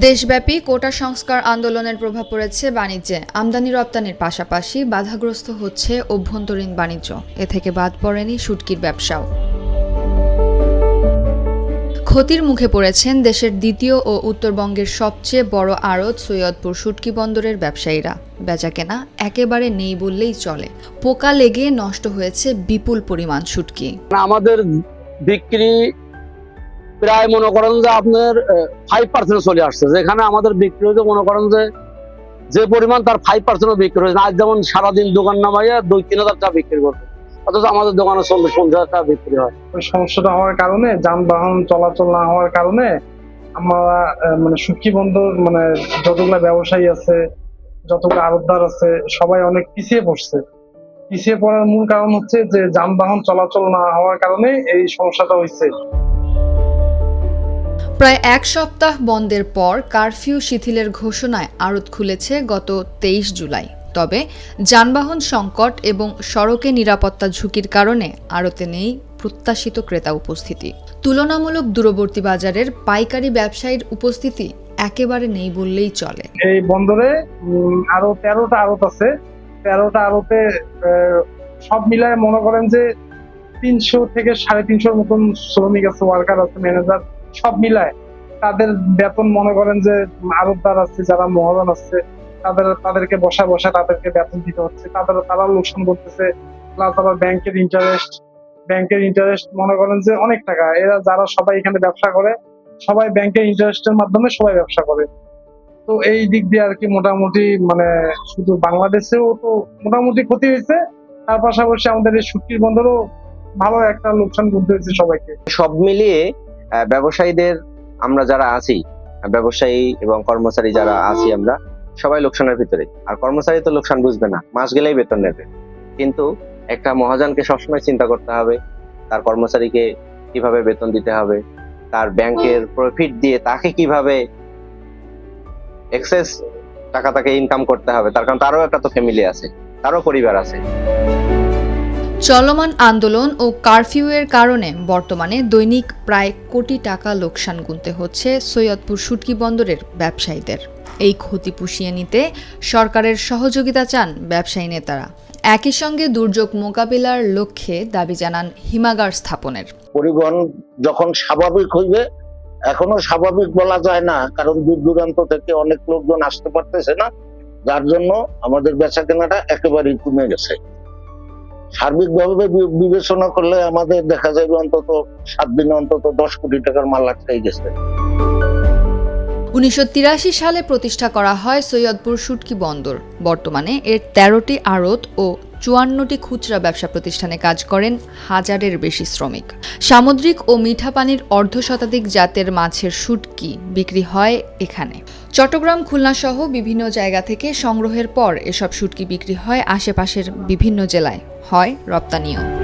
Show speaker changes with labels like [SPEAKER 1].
[SPEAKER 1] দেশব্যাপী কোটা সংস্কার আন্দোলনের প্রভাব পড়েছে বাণিজ্যে। আমদানি রপ্তানির পাশাপাশি বাধাগ্রস্ত হচ্ছে অভ্যন্তরীণ বাণিজ্য। এ থেকে বাদ পড়েনি শুটকির ব্যবসাও। ক্ষতির মুখে পড়েছেন দেশের দ্বিতীয় ও উত্তরবঙ্গের সবচেয়ে বড় আড়ত সৈয়দপুর শুটকি বন্দরের ব্যবসায়ীরা। বেচাকেনা একেবারে নেই বললেই চলে। পোকা লেগে নষ্ট হয়েছে বিপুল পরিমাণ শুটকি
[SPEAKER 2] আমাদের বিক্রি প্রায় মনে করেন যে আপনার ফাইভ পার্সেন্ট চলে আসছে। যেখানে আমাদের বিক্রি হয়েছে, মনে করেন যে যে পরিমাণ তার ফাইভ পার্সেন্টও বিক্রি হয়েছে। আজ যেমন সারাদিন দোকান নামাইয়া দুই, তিন হাজার টাকা বিক্রি করবে অথচ আমাদের দোকানে চল্লিশ, পঞ্চাশ হাজার টাকা বিক্রি হয়।
[SPEAKER 3] সমস্যাটা হওয়ার কারণে, যানবাহন চলাচল না হওয়ার কারণে, আমরা মানে সুখী বন্দর মানে যতগুলো ব্যবসায়ী আছে, যতগুলো আড়তদার আছে, সবাই অনেক পিছিয়ে পড়ছে। পিছিয়ে পড়ার মূল কারণ হচ্ছে যে, যানবাহন চলাচল না হওয়ার কারণে এই সমস্যাটা হয়েছে
[SPEAKER 1] প্রায় এক সপ্তাহ বন্ধের পর কারফিউ শিথিলের ঘোষণায় আড়ত খুলেছে গত তেইশ জুলাই। তবে যানবাহন সংকট এবং সড়কে নিরাপত্তা ঝুঁকির কারণে আড়তে নেই প্রত্যাশিত ক্রেতা উপস্থিতি। তুলনামূলক দূরবর্তী বাজারের পাইকারি ব্যবসায়ীর উপস্থিতি একেবারে নেই বললেই চলে।
[SPEAKER 3] এই বন্দরে আরও তেরোটা আড়ত আছে। তেরোটা আড়তে সব মিলায় মনে করেন যে তিনশো থেকে সাড়ে তিনশোর মতন শ্রমিক আছে ওয়ার্কার আছে ম্যানেজার সব মিলায়। তাদের বেতন মনে করেন যে আড়তদার আছে, যারা মহাজন আছে, তাদের, তাদেরকে বসা বসা তাদেরকে বেতন দিতে হচ্ছে। তাদের, তারা লোকসান করতেছে। প্লাস আবার ব্যাংকের ইন্টারেস্ট ব্যাংকের ইন্টারেস্ট মনে করেন যে অনেক টাকা। এরা, যারা সবাই এখানে ব্যবসা করে, সবাই ব্যাংকের ইন্টারেস্টের মাধ্যমে সবাই ব্যবসা করে। তো এই দিক দিয়ে আর কি মোটামুটি মানে শুধু বাংলাদেশেও তো মোটামুটি ক্ষতি হয়েছে। তার পাশাপাশি আমাদের এই শুটকির বন্দরও ভালো একটা লোকসান করতে হয়েছে সবাইকে।
[SPEAKER 4] সব মিলিয়ে ব্যবসায়ীদের আমরা যারা আছি ব্যবসায়ী এবং কর্মচারী যারা আছি আমরা সবাই লোকসানের ভিতরে। আর কর্মচারী তো লোকসান বুঝবে না মাস গেলেই বেতন নেবে। কিন্তু একটা মহাজনকে সবসময় চিন্তা করতে হবে তার কর্মচারীকে কীভাবে বেতন দিতে হবে তার ব্যাংকের প্রফিট দিয়ে তাকে কীভাবে এক্সেস টাকা তাকে ইনকাম করতে হবে তার কারণ তারও একটা তো ফ্যামিলি আছে তারও পরিবার আছে।
[SPEAKER 1] চলমান আন্দোলন ও কারফিউয়ের কারণে বর্তমানে দৈনিক প্রায় কোটি টাকা লোকসান গুনতে হচ্ছে সৈয়দপুর শুটকি বন্দরের ব্যবসায়ীদের। এই ক্ষতি পুষিয়ে নিতে সরকারের সহযোগিতা চান ব্যবসায়ী নেতারা। একই সঙ্গে দুর্যোগ মোকাবিলার লক্ষ্যে দাবি জানান হিমাগার স্থাপনের।
[SPEAKER 5] পরিবহন যখন স্বাভাবিক হইবে, এখনও স্বাভাবিক বলা যায় না, কারণ দূর দূরান্ত থেকে অনেক লোকজন আসতে পারতেছে না, যার জন্য আমাদের বেচা কেনাটা একেবারেই কমে গেছে। সার্বিকভাবে বিবেচনা করলে আমাদের দেখা যাবে অন্তত সাত দিনে অন্তত দশ কোটি টাকার মাল আটকাই গেছে।
[SPEAKER 1] উনিশশো তিরাশি সালে প্রতিষ্ঠা করা হয় সৈয়দপুর শুটকি বন্দর। বর্তমানে এর তেরোটি আড়ত ও চুয়ান্নটি খুচরা ব্যবসা প্রতিষ্ঠানে কাজ করেন হাজারের বেশি শ্রমিক। সামুদ্রিক ও মিঠা পানির অর্ধ শতাধিক জাতের মাছের শুটকি বিক্রি হয় এখানে। চট্টগ্রাম, খুলনাসহ বিভিন্ন জায়গা থেকে সংগ্রহের পর এসব শুটকি বিক্রি হয় আশেপাশের বিভিন্ন জেলায়। হয় রপ্তানিও।